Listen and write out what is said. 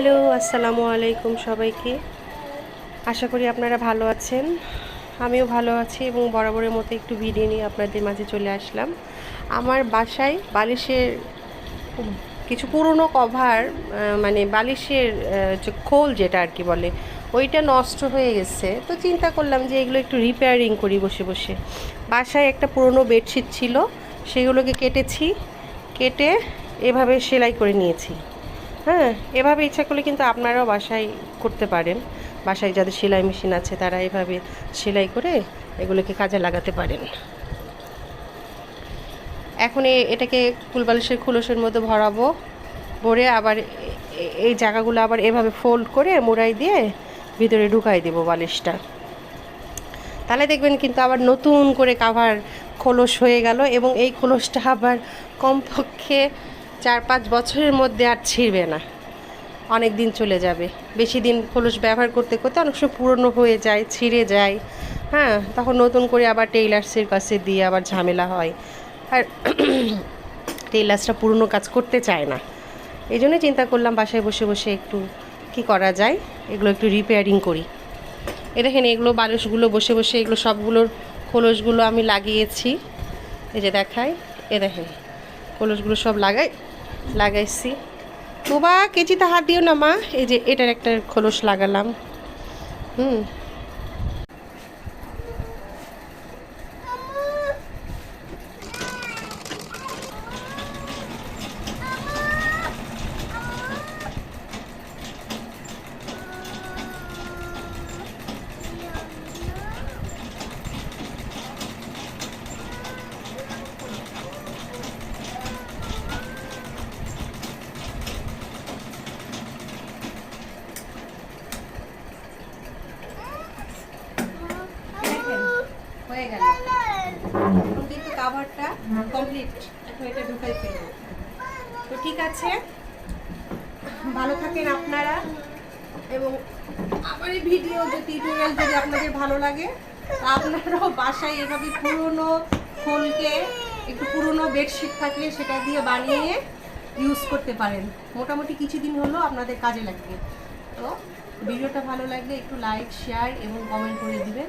Hello, আসসালামু আলাইকুম সবাইকে। আশা করি আপনারা ভালো আছেন। আমিও ভালো আছি এবং বরাবরের মতো একটু ভিডিও নিয়ে আপনাদের মাঝে চলে আসলাম। আমার বাসায় বালিশের কিছু পুরনো কভার মানে বালিশের যে খোল যেটা আর কি বলে, ওইটা নষ্ট হয়ে গেছে। তো চিন্তা করলাম যে এগুলো একটু রিপেয়ারিং করি বসে বসে। বাসায় একটা পুরনো বেডশিট ছিল, সেগুলোকে কেটেছি, কেটে এভাবে সেলাই করে নিয়েছি। হ্যাঁ এভাবে ইচ্ছা করলে কিন্তু আপনারাও বাসায় করতে পারেন। বাসায় যাদের সেলাই মেশিন আছে, তারা এভাবে সেলাই করে এগুলোকে কাজে লাগাতে পারেন। এখন এটাকে কুলবালিশের খুলসের মধ্যে ভরাবো, ভরে আবার এই জায়গাগুলো আবার এভাবে ফোল্ড করে মোড়াই দিয়ে ভিতরে ঢুকাই দেবো বালিশটা। তাহলে দেখবেন কিন্তু আবার নতুন করে কাভার খোলস হয়ে গেল এবং এই খোলসটা আবার কমপক্ষে চার পাঁচ বছরের মধ্যে আর ছিঁড়বে না। অনেক দিন চলে যাবে। বেশি দিন খোলস ব্যবহার করতে করতে অনেক সময় পুরনো হয়ে যায়, ছিঁড়ে যায়। হ্যাঁ তখন নতুন করে আবার টেইলার্সের কাছে দিয়ে আবার ঝামেলা হয়। আর টেইলার্সটা পুরনো কাজ করতে চায় না। এই জন্যই চিন্তা করলাম বাসায় বসে বসে একটু কি করা যায়, এগুলো একটু রিপেয়ারিং করি। এ দেখেন, এগুলো বালিশগুলো বসে বসে, এগুলো সবগুলোর খোলসগুলো আমি লাগিয়েছি। এই যে দেখাই এ দেখেন, খোলসগুলো সব লাগাই। লাগাইছি। তোবা কেজিতে হাত দিও না মা। এই যে এটার একটা খোলস লাগালাম। হুম দেখেন, হয়ে গেল। এখন কিন্তু কাভারটা কমপ্লিট এখন এটা ঢুকাই ফেলব। তো ঠিক আছে। ভালো থাকেন আপনারা। এবং আমার এই ভিডিও যে টিউটোরিয়াল যদি আপনাদের ভালো লাগে আপনারাও বাসায় এভাবে পুরনো খোলকে, একটু পুরনো বেডশিট থাকলে সেটা দিয়ে বানিয়ে ইউজ করতে পারেন। মোটামুটি কিছুদিন হলো আপনাদের কাজে লাগবে। তো ভিডিওটা ভালো লাগলে একটু লাইক শেয়ার এবং কমেন্ট করে দিবেন।